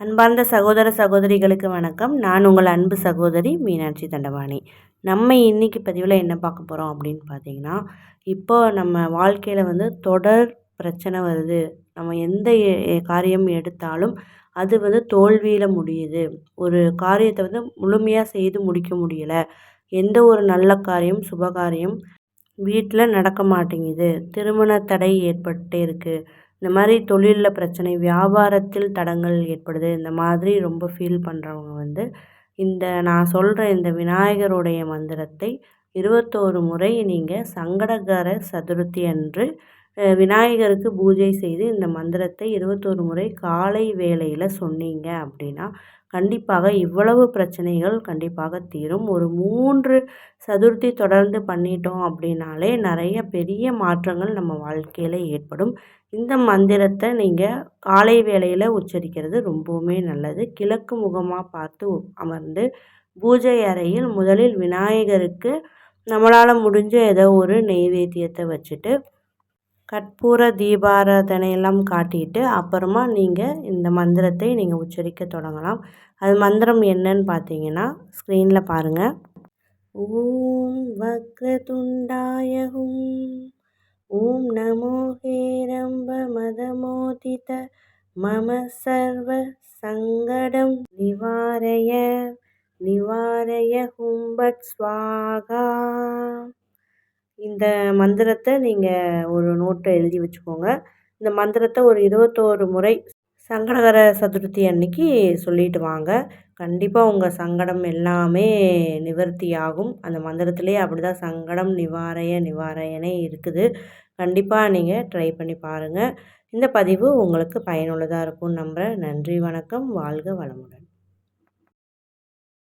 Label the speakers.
Speaker 1: அன்பார்ந்த சகோதர சகோதரிகளுக்கு வணக்கம். நான் உங்கள் அன்பு சகோதரி மீனாட்சி தண்டவாணி நம்ம இன்றைக்கி பதிவில் என்ன பார்க்க போகிறோம் அப்படின்னு பார்த்தீங்கன்னா இப்போ நம்ம வாழ்க்கையில் வந்து தொடர் பிரச்சனை வருது. நம்ம எந்த காரியம் எடுத்தாலும் அது வந்து தோல்வியில் முடியுது. ஒரு காரியத்தை வந்து முழுமையாக செய்து முடிக்க முடியலை. எந்த ஒரு நல்ல காரியம் சுபகாரியம் வீட்டில் நடக்க மாட்டேங்குது. திருமண தடை ஏற்பட்டே இருக்குது இந்த மாதிரி தொழிலில் பிரச்சனை வியாபாரத்தில் தடங்கள் ஏற்படுது. இந்த மாதிரி ரொம்ப ஃபீல் பண்ணுறவங்க வந்து இந்த நான் சொல்கிற இந்த விநாயகருடைய மந்திரத்தை இருபத்தோரு முறை நீங்கள் சங்கடகர சதுர்த்தி அன்று விநாயகருக்கு பூஜை செய்து இந்த மந்திரத்தை இருபத்தோரு முறை காலை வேளையில் சொன்னீங்க அப்படின்னா கண்டிப்பாக இவ்வளவு பிரச்சனைகள் கண்டிப்பாக தீரும். ஒரு மூன்று சதுர்த்தி தொடர்ந்து பண்ணிட்டோம் அப்படின்னாலே நிறைய பெரிய மாற்றங்கள் நம்ம வாழ்க்கையில் ஏற்படும். இந்த மந்திரத்தை நீங்கள் காலை வேளையில் உச்சரிக்கிறது ரொம்பவுமே நல்லது. கிழக்கு முகமாக பார்த்து அமர்ந்து பூஜை அறையில் முதலில் விநாயகருக்கு நம்மளால் முடிஞ்ச ஏதோ ஒரு நெய்வேத்தியத்தை வச்சுட்டு கற்பூர தீபாராதனையெல்லாம் காட்டிட்டு அப்புறமா நீங்கள் இந்த மந்திரத்தை நீங்கள் உச்சரிக்க தொடங்கலாம். அது மந்திரம் என்னன்னு பார்த்தீங்கன்னா ஸ்க்ரீனில் பாருங்கள் ஓம் வக்ரதுண்டாய ஹும் ஓம் நமோ ஹேரம்ப மதமோதித மம சர்வ சங்கடம் நிவாரய நிவாரய ஹும்பட் ஸ்வாகா. இந்த மந்திரத்தை நீங்கள் ஒரு நோட்டை எழுதி வச்சுக்கோங்க. இந்த மந்திரத்தை ஒரு இருபத்தோரு முறை சங்கடகர சதுர்த்தி அன்னைக்கு சொல்லிட்டு வாங்க. கண்டிப்பாக உங்கள் சங்கடம் எல்லாமே நிவர்த்தி ஆகும் அந்த மந்திரத்திலே அப்படி தான் சங்கடம் நிவாரய நிவாரயனே இருக்குது. கண்டிப்பாக நீங்கள் ட்ரை பண்ணி பாருங்கள் இந்த பதிவு உங்களுக்கு பயனுள்ளதாக இருக்கும்னு நம்புகிறேன் நன்றி வணக்கம். வாழ்க வளமுடன்.